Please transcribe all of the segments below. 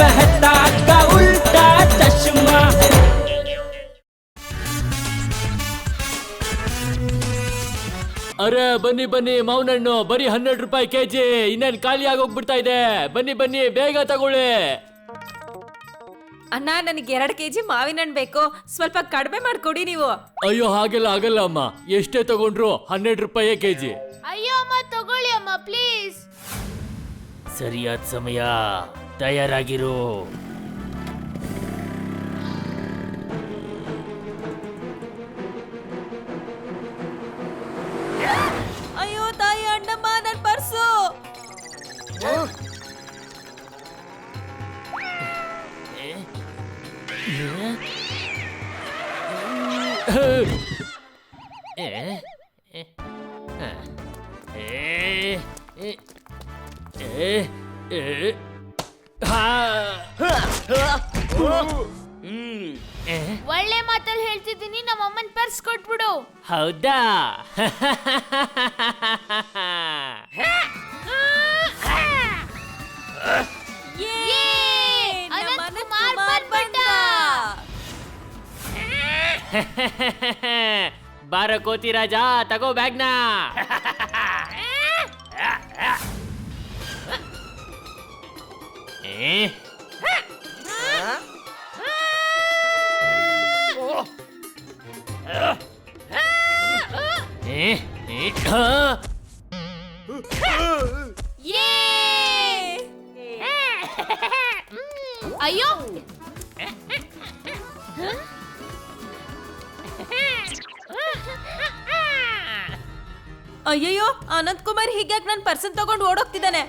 मेहता का उल्टा चश्मा ಅರೆ ಬನ್ನಿ ಬನ್ನಿ ಮಾವಿನಣ್ಣು ಬರೀ ಹನ್ನೆರಡು ರೂಪಾಯಿ ಕೆಜಿ ಇನ್ನೇನ್ ಖಾಲಿ ಆಗೋಗ್ಬಿಡ್ತಾ ಇದೆ ಬನ್ನಿ ಬನ್ನಿ ಬೇಗ ತಗೊಳ್ಳಿ ಅಣ್ಣ ನನಗೆ ಎರಡು ಕೆ ಜಿ ಮಾವಿನ ಹಣ್ಣು ಬೇಕು ಸ್ವಲ್ಪ ಕಡಿಮೆ ಮಾಡ್ಕೊಡಿ ನೀವು ಅಯ್ಯೋ ಹಾಗೆಲ್ಲ ಆಗಲ್ಲ ಅಮ್ಮ ಎಷ್ಟೇ ತಗೊಂಡ್ರು ಹನ್ನೆರಡು ರೂಪಾಯಿ ಕೆಜಿ ಅಯ್ಯೋ ಅಮ್ಮ ತಗೊಳ್ಳಿ ಅಮ್ಮ ಪ್ಲೀಸ್ ಸರಿಯಾದ ಸಮಯ ತಯಾರಾಗಿರು ಅಯ್ಯೋ ತಾಯಿ ಅಣ್ಣಮ್ಮ ನನ್ನ ಪರ್ಸು ಒಳ್ಳೆ ಮಾತಲ್ಲಿ ಹೇಳ್ತಿದ್ದೀನಿ ನಮ್ಮ ಅಮ್ಮನ ಪರ್ಸ್ ಕೊಟ್ಬಿಡು ಹೌದಾ ಯೇ! ಅನಂತ್ ಅನಂತ್ ಕುಮಾರ್ ಕುಮಾರ್ ಬಂದ್ಬಿಟ್ಟ. ಬಾರ ಕೋತಿ ರಾಜ ತಗೋ ಬ್ಯಾಗ್ನ ಏ? ಏ? ಏ? ಆ? ಯೇ! ಅಯ್ಯೋ ಅಯ್ಯಯ್ಯೋ ಅನಂತ್ ಕುಮಾರ್ ಹೀಗ್ಯಾಕ್ ನನ್ನ ಪರ್ಸನ್ ತಗೊಂಡು ಓಡೋಗ್ತಿದ್ದಾನೆ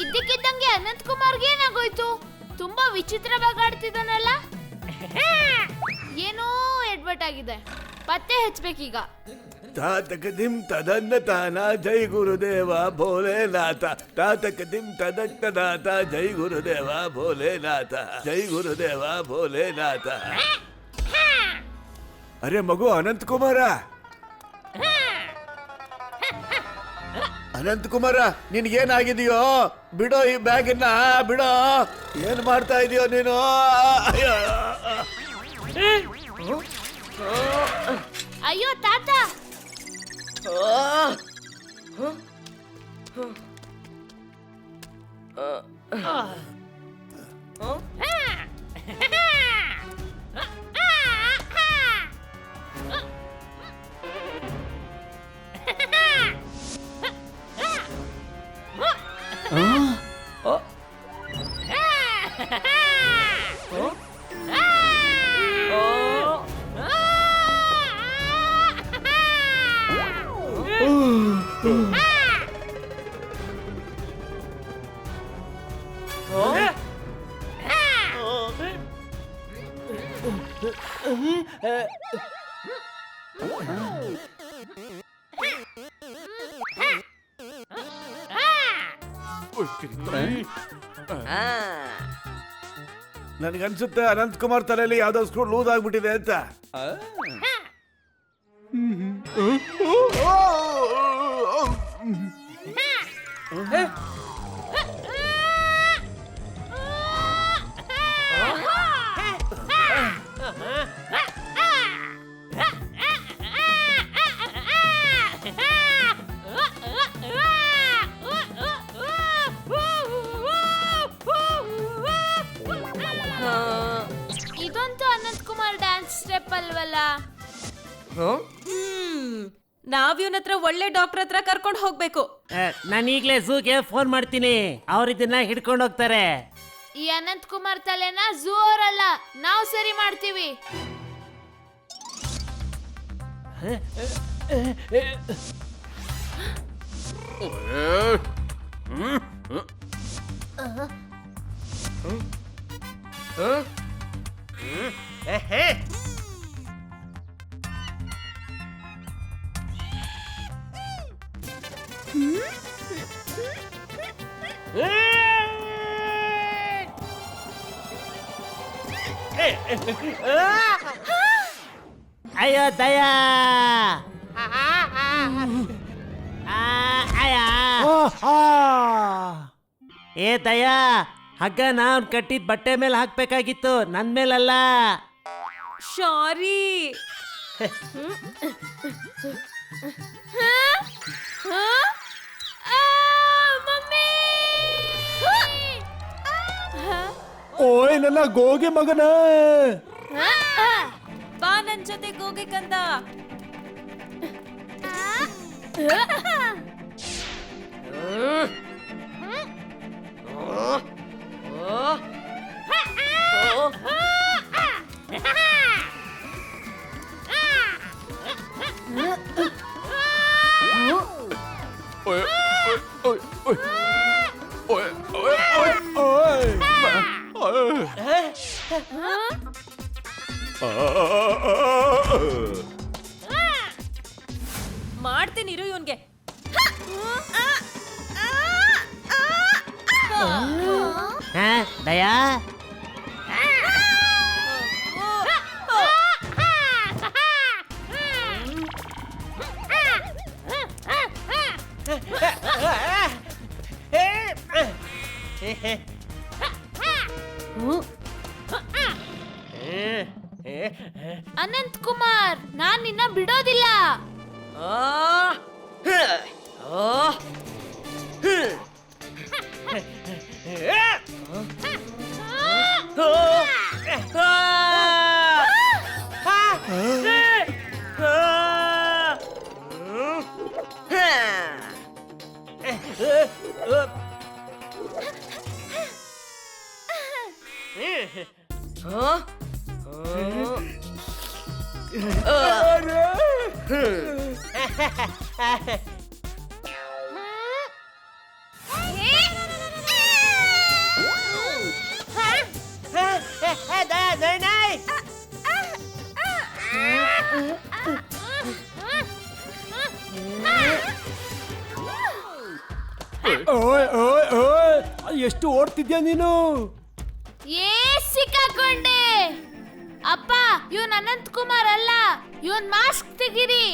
ಇದ್ದಕ್ಕಿದ್ದಂಗೆ ಅನಂತ್ ಕುಮಾರ್ಗೆ ಏನಾಗೋಯ್ತು? ತುಂಬಾ ವಿಚಿತ್ರವಾಗಿ ಆಡ್ತಿದ್ದಾನಲ್ಲ? ಏನೋ ಎಡ್ವರ್ಟ್ ಆಗಿದೆ. ಪತ್ತೆ ಹಚ್ಬೇಕೀಗ ತಾತಕ ದಿಂ ತದನ್ನ ತಾನ, ಜೈ ಗುರುದೇವ ಭೋಲೆನಾಥ ತಾತಕ ದಿಂ ತದಕ್ಕ ದಾತ ಜೈ ಗುರುದೇವ ಭೋಲೆನಾಥ ಜೈ ಗುರುದೇವ ಭೋಲೆನಾಥ ಅರೆ ಮಗು ಅನಂತ ಕುಮಾರ ಅನಂತ್ ಕುಮಾರ ನಿನ್ಗೇನಾಗಿದೆಯೋ? ಬಿಡೋ ಈ ಬ್ಯಾಗನ್ನ, ಬಿಡೋ. ಏನ್ ಮಾಡ್ತಾ ಇದೀಯೋ ನೀನು? ಅಯ್ಯೋ. ಅಯ್ಯೋ ತಾತ ನನ್ಗನ್ಸುತ್ತೆ ಅನಂತ್ ಕುಮಾರ್ ತಲೆಯಲ್ಲಿ ಯಾವ್ದೋ ಸ್ಕ್ರೂ ಲೂಸ್ ಆಗ್ಬಿಟ್ಟಿದೆ ಅಂತ. ಹೋಗ್ಬೇಕಾ ಹತ್ರ ಒಳ್ಳೆ ಡಾಕ್ಟರ್ ಹತ್ರ ಕರ್ಕೊಂಡು ಹೋಗ್ಬೇಕು ನಾನು ಈಗಲೇ ಝೂಗೆ ಫೋನ್ ಮಾಡ್ತೀನಿ ಅವ್ರ ಇದನ್ನ ಹಿಡ್ಕೊಂಡು ಹೋಗ್ತಾರೆ ಈ ಅನಂತ್ ಕುಮಾರ್ ತಲೆನ ಝೂ ಅವರಲ್ಲ ನಾವು ಸರಿ ಮಾಡ್ತೀವಿ आयो दया ए दया हग नाम कट बटे मेल हाक बे नंदमेल शारी हा? ಶಾರಿ ಓಯ್ ನನ್ನ ಗೋಗೆ ಮಗನ ಬಾ ನನ್ ಜೊತೆ ಗೋಗಿ ಕಂದ ಮಾಡ್ತೀನಿ ಇರು ಇವನ್ಗೆ. ಹಾ ದಯಾ ಅನಂತ್ ಕುಮಾರ್ ನಾನ್ ನಿನ್ನ ಬಿಡೋದಿಲ್ಲ ಓಯ್ ಓಯ್ ಎಷ್ಟು ಓಡ್ತಿದ್ಯಾ ನೀನು? ಏ, ಸಿಕ್ಕಾಕೊಂಡೆ. ಅಪ್ಪ, ಇವನ್ ಅನಂತ್ ಕುಮಾರ್ ಅಲ್ಲ, ಇವನ್ ಮಾಸ್ಕ್ ತೆಗಿರಿ.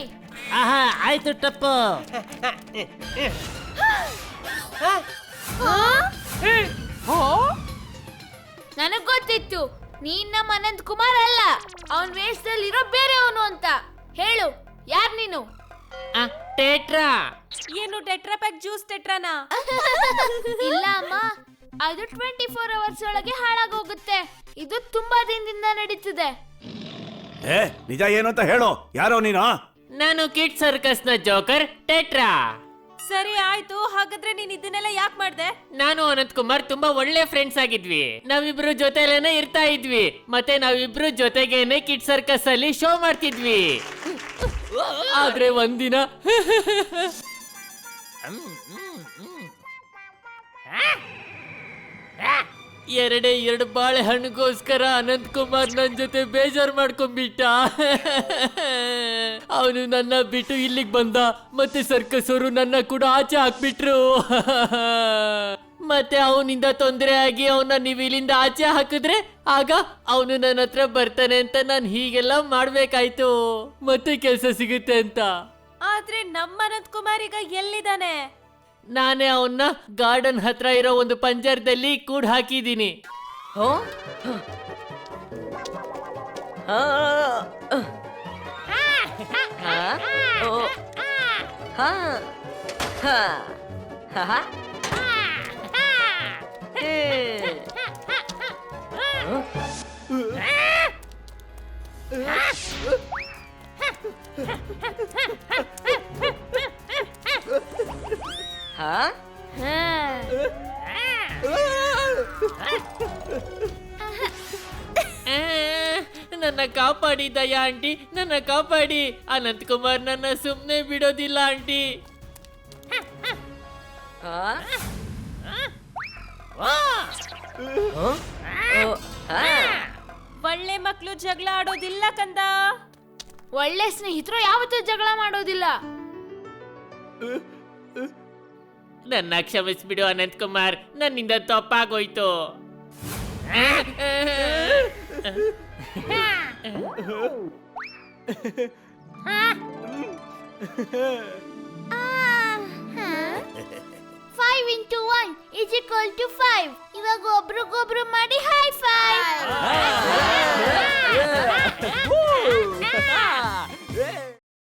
ಆಹಾ ಆಯ್ತು ಟಪ್ಪು. ನನಗ್ ಗೊತ್ತಿತ್ತು ನೀನ್ ನಮ್ಮ ಅನಂತ್ ಕುಮಾರ್ ಅಲ್ಲ. ಅವನ್ ವೇಷದಲ್ಲಿರೋ ಬೇರೆಯವನು ಅಂತ. ಹೇಳು ಯಾರ್ ನೀನು? ಟೆಟ್ರಾ. ಏನು ಟೆಟ್ರಾ ಪ್ಯಾಕ್ ಜ್ಯೂಸ್ ಟೆಟ್ರಾನಾ? ಇಲ್ಲ ಅಮ್ಮ ಅದು ಟ್ವೆಂಟಿ ಫೋರ್ ಅವರ್ಸ್ ಒಳಗೆ ಹಾಳಾಗೋಗುತ್ತೆ. ಇದು ತುಂಬಾ ದಿನದಿಂದ ನಡೀತಿದೆ. ಏ ನಿಜ ಏನು ಅಂತ ಹೇಳು. ಯಾರೋ ನೀನು? ನಾನು ಕಿಡ್ ಸರ್ಕಸ್ನ ಜೋಕರ್ ಟೆಟ್ರಾ. ಸರಿ ಆಯ್ತು ಹಾಗಾದ್ರೆ ನೀನ್ ಇದನ್ನೆಲ್ಲ ಯಾಕೆ ಮಾಡ್ದೆ? ನಾನು ಅನಂತ್ ಕುಮಾರ್ ತುಂಬಾ ಒಳ್ಳೆ ಫ್ರೆಂಡ್ಸ್ ಆಗಿದ್ವಿ. ನಾವಿಬ್ರು ಜೊತೆಲೇನೆ ಇರ್ತಾ ಇದ್ವಿ. ಮತ್ತೆ ನಾವಿಬ್ರು ಜೊತೆಗೇನೆ ಕಿಡ್ ಸರ್ಕಸ್ ಅಲ್ಲಿ ಶೋ ಮಾಡ್ತಿದ್ವಿ. ಆದ್ರೆ ಒಂದಿನ ಎರಡೇ ಎರಡು ಬಾಳೆಹಣ್ಣುಗೋಸ್ಕರ ಅನಂತ್ ಕುಮಾರ್ ನನ್ನ ಜೊತೆ ಬೇಜಾರು ಮಾಡ್ಕೊಂಡ್ಬಿಟ್ಟ. ಅವನು ನನ್ನ ಬಿಟ್ಟು ಇಲ್ಲಿಗೆ ಬಂದ. ಮತ್ತೆ ಸರ್ಕಸ್ ಅವರು ನನ್ನ ಕೂಡ ಆಚೆ ಹಾಕ್ಬಿಟ್ರು. ಮತ್ತೆ ಅವನಿಂದ ತೊಂದರೆ ಆಗಿ ಅವನ ನೀವು ಇಲ್ಲಿಂದ ಆಚೆ ಹಾಕಿದ್ರೆ ಆಗ ಅವನು ನನ್ನ ಹತ್ರ ಬರ್ತಾನೆ ಅಂತ ನಾನು ಹೀಗೆಲ್ಲ ಮಾಡ್ಬೇಕಾಯ್ತು. ಮತ್ತೆ ಕೆಲಸ ಸಿಗುತ್ತೆ ಅಂತ. ಆದ್ರೆ ನಮ್ಮ ಅನಂತ್ ಕುಮಾರ್ ಈಗ ಎಲ್ಲಿದ್ದಾನೆ? ನಾನೇ ಅವನ್ನ ಗಾರ್ಡನ್ ಹತ್ರ ಇರೋ ಒಂದು ಪಂಜರದಲ್ಲಿ ಕೂಡ್ ಹಾಕಿದ್ದೀನಿ. ಆ, ನನ್ನ ಕಾಪಾಡಿ ದಯಾ ಆಂಟಿ ನನ್ನ ಕಾಪಾಡಿ. ಅನಂತ್ ಕುಮಾರ್ ನನ್ನ ಸುಮ್ಮನೆ ಬಿಡೋದಿಲ್ಲ ಆಂಟಿ. ಒಳ್ಳೆ ಮಕ್ಕಳು ಜಗಳ ಆಡೋದಿಲ್ಲ ಕಂದ. ಒಳ್ಳೆ ಸ್ನೇಹಿತರು ಯಾವತ್ತೂ ಜಗಳ ಮಾಡೋದಿಲ್ಲ. ನನ್ನ ಕ್ಷಮಿಸ್ಬಿಡು ಅನಂತ್ ಕುಮಾರ್. ನನ್ನಿಂದ ತಪ್ಪಾಗೋಯ್ತು. Five into one is equal to five ಇವಾಗ ಒಬ್ರಿಗೊಬ್ರು ಮಾಡಿ ಹೈ. ಫೈವ್